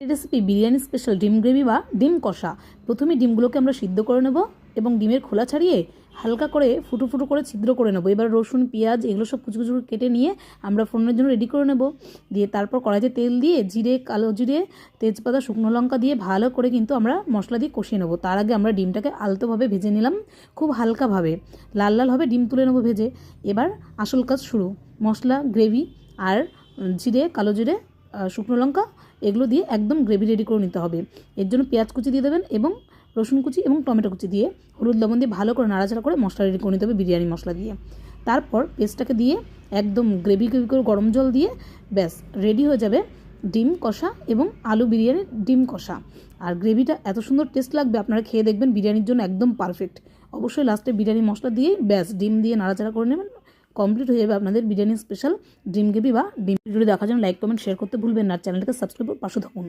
Recipe biryani special ডিম gravy বা ডিম কষা। প্রথমে ডিমগুলোকে আমরা সিদ্ধ করে নেব এবং ডিমের খোলা ছাড়িয়ে হালকা করে ফুটো ফুটো করে ছিদ্র করে নেব। এবার রসুন, পেঁয়াজ এগুলো সব কুচু কুচু কেটে নিয়ে আমরা ফোড়নের জন্য রেডি করে নেব। দিয়ে তারপর কড়াইতে তেল দিয়ে জিরে, কালো জিরে, তেজপাতা, শুকনো লঙ্কা দিয়ে ভালো করে কিন্তু আমরা মশলা দিয়ে কষিয়ে নেব। তার আগে আমরা ডিমটাকে আলতোভাবে ভেজে নিলাম খুব হালকাভাবে। লাল লালভাবে ডিম তুলে নেব ভেজে। এবার আসল কাজ শুরু। মশলা, গ্রেভি আর জিরে, কালো জিরে শুকনো লঙ্কা, এগুলো দিয়ে একদম গ্রেভি রেডি করে নিতে হবে। এর জন্য পেঁয়াজ কুচি দিয়ে দেবেন এবং রসুন কুচি এবং টমেটো কুচি দিয়ে হলুদ লবণ দিয়ে ভালো করে নাড়াচাড়া করে মশলা রেডি করে নিতে হবে বিরিয়ানি মশলা দিয়ে। তারপর পেস্টটাকে দিয়ে একদম গ্রেভি গ্রেভি করে গরম জল দিয়ে ব্যাস রেডি হয়ে যাবে ডিম কষা এবং আলু বিরিয়ানির ডিম কষা। আর গ্রেভিটা এত সুন্দর টেস্ট লাগবে, আপনারা খেয়ে দেখবেন বিরিয়ানির জন্য একদম পারফেক্ট অবশ্যই লাস্টে বিরিয়ানি মশলা দিয়ে ব্যাস, ডিম দিয়ে নাড়াচাড়া করে নেবেন কমপ্লিট হয়ে যাবে আপনাদের বিরিয়ানি স্পেশাল ডিম গ্রেভি বা ডিম। ভিডিওটি দেখার জন্য লাইক কমেন্ট শেয়ার করতে ভুলবেন না। চ্যানেলটাকে সাবস্ক্রাইব করে পাশে থাকুন।